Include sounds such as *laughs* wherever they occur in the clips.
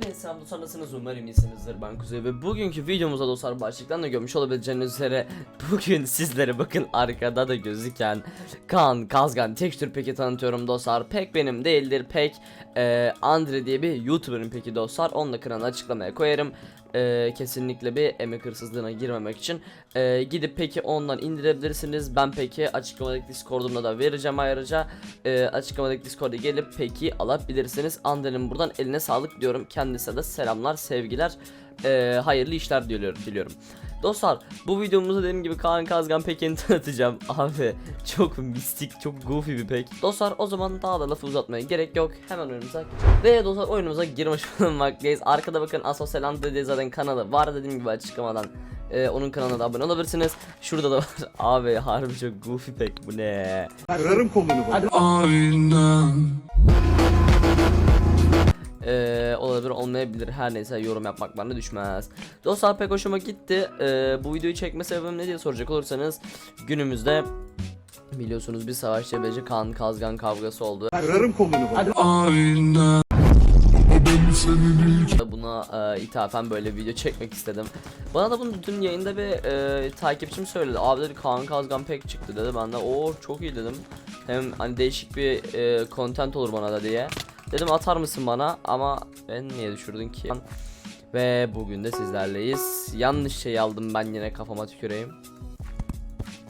Hepinize selam dostlar umarım iyisinizdir ben Kuzey. Ve bugünkü videomuzda dostlar başlıktan da görmüş olabileceğiniz üzere bugün *laughs* sizlere bakın arkada da gözüken Kaan Kazgan tekstür peki tanıtıyorum dostlar. Pek benim değildir pek e, Andre diye bir youtuber'ın peki dostlar. Onu da kanalına açıklamaya koyarım e, kesinlikle bir emek hırsızlığına girmemek için. E, gidip peki ondan indirebilirsiniz. Ben peki açıklamadaki discordumda da vereceğim ayrıca. E, açıklamadaki discord'a gelip peki alabilirsiniz. Andre'nin buradan eline sağlık diyorum. Kendisine de selamlar sevgiler e, hayırlı işler diliyorum, diliyorum. Dostlar bu videomuzda dediğim gibi Kaan Kazgan Pek'ini *laughs* tanıtacağım. Abi çok mistik çok goofy bir pek. Dostlar o zaman daha da lafı uzatmaya gerek yok. Hemen oyunumuza geçelim. Ve dostlar oyunumuza girmiş *laughs* bulunmaktayız. Arkada bakın Asosyal Andre diye zaten kanalı var. Dediğim gibi açıklamadan e, onun kanalına da abone olabilirsiniz. Şurada da var. *laughs* Abi harbi çok goofy pek. Bu ne? Kırarım kolunu bak. Ee, olabilir olmayabilir. Her neyse yorum yapmak bana düşmez. Dostlar pek hoşuma gitti. Ee, Bu videoyu çekme sebebim ne diye soracak olursanız Günümüzde Biliyorsunuz bir savaş cebeci kan kazgan kavgası oldu. Kırarım kolunu bak. Buna e, ithafen böyle video çekmek istedim. Bana da bunu dün yayında bir e, takipçim söyledi. Abi dedi Kaan Kazgan pek çıktı dedi. Ben de o çok iyi dedim. Hem hani değişik bir e, content olur bana da diye Dedim atar mısın bana? Ama ben niye düşürdün ki? Ve bugün de sizlerleyiz. Yanlış şey aldım ben yine kafama tüküreyim.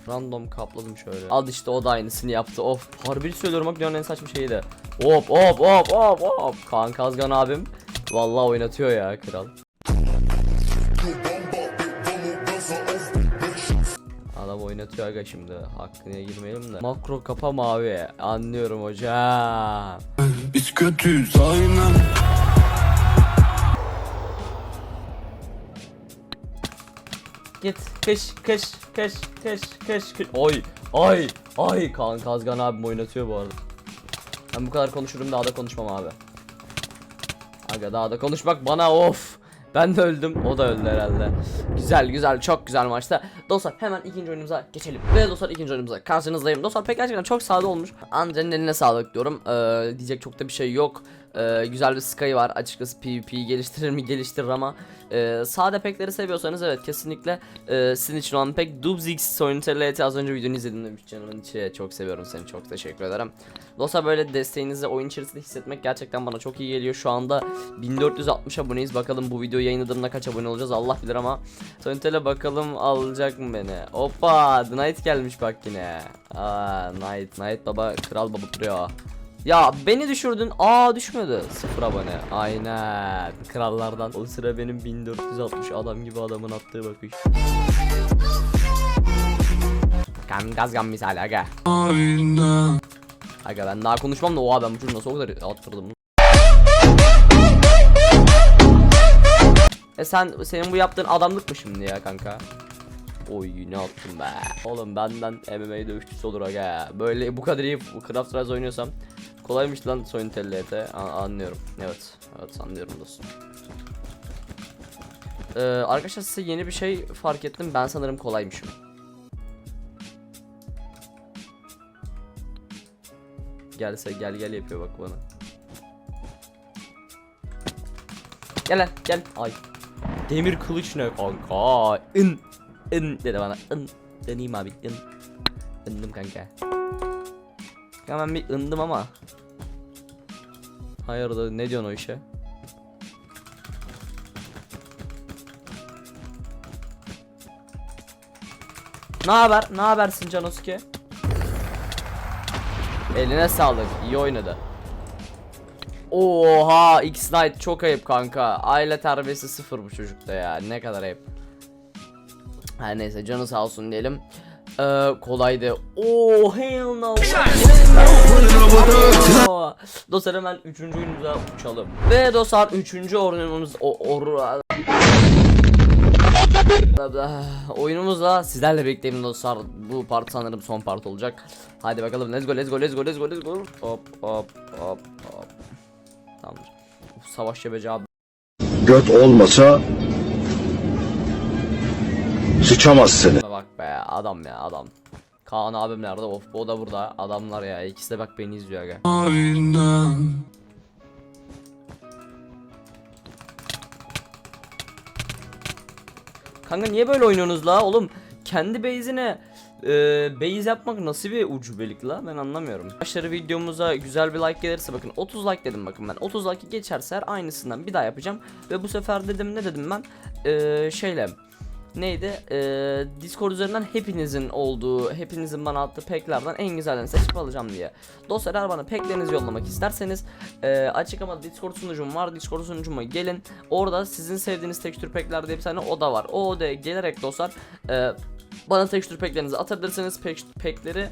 Random kapladım şöyle. Al işte o da aynısını yaptı. Of Harbi söylüyorum bak dünyanın en saçma şeydi Hop hop hop hop hop. Kaan Kazgan abim Vallahi oynatıyor ya kral oynatıyor aga şimdi. Hakkına girmeyelim de. Makro kapa mavi. Anlıyorum hocam Biz kötüyüz aynen. Git. Kış kış kış kış kış kış. Oy ay ay. Kaan Kazgan abim oynatıyor bu arada. Ben bu kadar konuşurum daha da konuşmam abi. Aga daha da konuşmak bana of ben de öldüm o da öldü herhalde. Güzel güzel çok güzel maçta. Dostlar hemen ikinci oyunumuza geçelim. Ve dostlar ikinci oyunumuza karşınızdayım. Dostlar pek gerçekten çok sade olmuş. Andre'nin eline sağlık diyorum. Ee, Diyecek çok da bir şey yok ee, Güzel bir Sky var. Açıkçası PvP'yi geliştirir mi? *laughs* Geliştirir ama ee, Sade pekleri seviyorsanız evet kesinlikle ee, Sizin için olan pek Dubzix Soyunterlet az önce videonu izledim demiş canımın içi Çok seviyorum seni çok teşekkür ederim. Dostlar böyle desteğinizi oyun içerisinde hissetmek gerçekten bana çok iyi geliyor. Şu anda 1460 aboneyiz. Bakalım bu video yayınladığında kaç abone olacağız? Allah bilir ama. Soyunter'e bakalım alacak mı beni? Hoppa! The Knight gelmiş bak yine. Aa Knight Knight baba kral baba duruyor ya beni düşürdün. Aa düşmedi. Sıfır abone. Aynen. Krallardan. O sıra benim 1460 adam gibi adamın attığı bakış. Kan gazgan misali aga. aynen Aga ben daha konuşmam da oha ben bu çocuğu nasıl o kadar attırdım. E sen senin bu yaptığın adamlık mı şimdi ya kanka? Oy ne attım be. Oğlum benden MMA dövüşçüsü olur aga. Böyle bu kadar iyi bu Craft Rise oynuyorsam kolaymış lan Soyun Telli'ye anlıyorum. Evet. Evet anlıyorum dostum. Ee, arkadaşlar size yeni bir şey fark ettim. Ben sanırım kolaymışım. Gelse gel gel yapıyor bak bana. Gel lan gel. Ay. Demir kılıç ne kanka? In. In dedi bana. In. Deneyim abi. In. Indım kanka. Hemen bir ındım ama. Hayırdır ne diyorsun o işe? Ne haber? Ne habersin Canosuke? Eline sağlık. iyi oynadı. Oha X Knight çok ayıp kanka. Aile terbiyesi sıfır bu çocukta ya. Ne kadar ayıp. Her neyse canı sağ olsun diyelim. Ee, kolaydı. Oh hell no. dostlar hemen 3. oyunumuza uçalım. Ve dostlar 3. oyunumuz o or oyunumuzla sizlerle birlikteyim dostlar. Bu part sanırım son part olacak. Hadi bakalım let's go let's go let's go let's go let's go. Hop hop hop hop. Tamamdır. Uf, savaş cebeci göt olmasa Sıçamaz seni. Bak be adam ya adam. Kaan abim nerede? Of o da burada. Adamlar ya ikisi de bak beni izliyor aga. Aynen. Kanka niye böyle oynuyorsunuz la oğlum? Kendi base'ine e, base yapmak nasıl bir ucubelik la ben anlamıyorum. Başları videomuza güzel bir like gelirse bakın 30 like dedim bakın ben 30 like geçerse her aynısından bir daha yapacağım. Ve bu sefer dedim ne dedim ben e, şeyle neydi E, Discord üzerinden hepinizin olduğu hepinizin bana attığı packlerden en güzellerini seçip alacağım diye. Dostlar bana packlerinizi yollamak isterseniz e, açıklamada Discord sunucum var Discord sunucuma gelin orada sizin sevdiğiniz tekstür packler diye bir tane oda var o odaya gelerek dostlar e, bana tekstür packlerinizi atabilirsiniz. Pack, packleri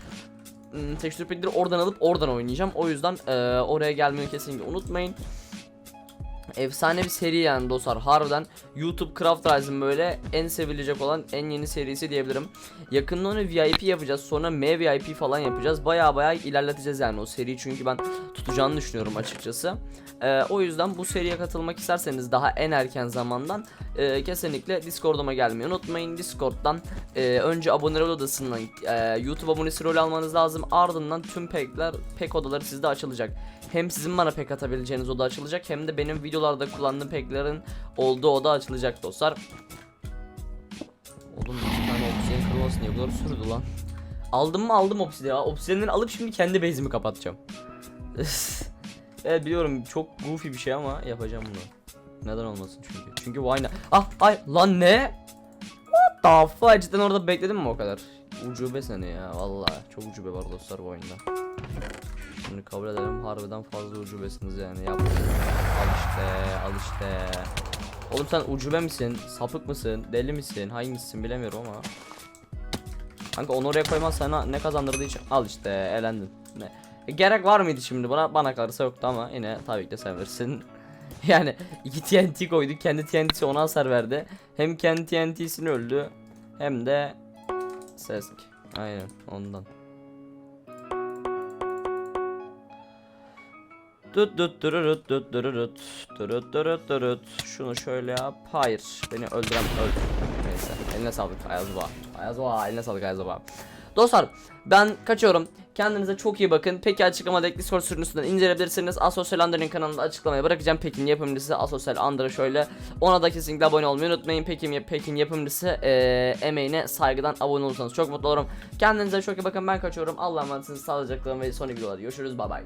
ım, tekstür packleri oradan alıp oradan oynayacağım. O yüzden e, oraya gelmeyi kesinlikle unutmayın. Efsane bir seri yani dostlar harbiden YouTube Craft Rise'ın böyle en sevilecek olan en yeni serisi diyebilirim. Yakında onu VIP yapacağız sonra M VIP falan yapacağız. Baya baya ilerleteceğiz yani o seriyi çünkü ben tutacağını düşünüyorum açıkçası. Ee, o yüzden bu seriye katılmak isterseniz daha en erken zamandan e, kesinlikle Discord'uma gelmeyi unutmayın. Discord'dan e, önce abone odasından e, YouTube abonesi rol almanız lazım. Ardından tüm pack'ler, pack odaları sizde açılacak. Hem sizin bana pack atabileceğiniz oda açılacak hem de benim videolarda kullandığım pack'lerin olduğu oda açılacak dostlar. Oğlum bir tane obsidian kırılması niye kadar sürdü lan? Aldım mı aldım obsidian. Obsidian'ları alıp şimdi kendi base'imi kapatacağım. *laughs* evet biliyorum çok goofy bir şey ama yapacağım bunu. Neden olmasın çünkü. Çünkü why not? Ah ay lan ne? What the fuck? Cidden orada bekledim mi o kadar? Ucube seni ya vallahi çok ucube var dostlar bu oyunda. Şimdi kabul edelim harbiden fazla ucubesiniz yani yap. Al işte al işte. Oğlum sen ucube misin? Sapık mısın? Deli misin? Hangisisin bilemiyorum ama. Kanka onu oraya koyman sana ne kazandırdığı için al işte elendin. Ne? E, gerek var mıydı şimdi buna? Bana kalırsa yoktu ama yine tabii ki de sen verirsin. *laughs* yani iki TNT koyduk. Kendi TNT'si ona hasar verdi. Hem kendi TNT'sini öldü. Hem de Sesk. Aynen ondan. Tut tut tururut tut tururut turut turut turut Şunu şöyle yap Hayır beni öldüren öldü Neyse eline sağlık Ayaz Baba Ayaz Baba eline sağlık Ayaz Baba Dostlar ben kaçıyorum Kendinize çok iyi bakın. Peki açıklamadaki Discord sürücüsünden inceleyebilirsiniz. Asosyal Under'ın kanalında açıklamaya bırakacağım. Pekin yapımcısı Asosyal Under'a şöyle. Ona da kesinlikle abone olmayı unutmayın. Pekin, Pekin yapımcısı eee, emeğine saygıdan abone olursanız çok mutlu olurum. Kendinize çok iyi bakın. Ben kaçıyorum. Allah'a emanetsiniz. Sağlıcakla ve sonraki videolarda görüşürüz. Bay bay.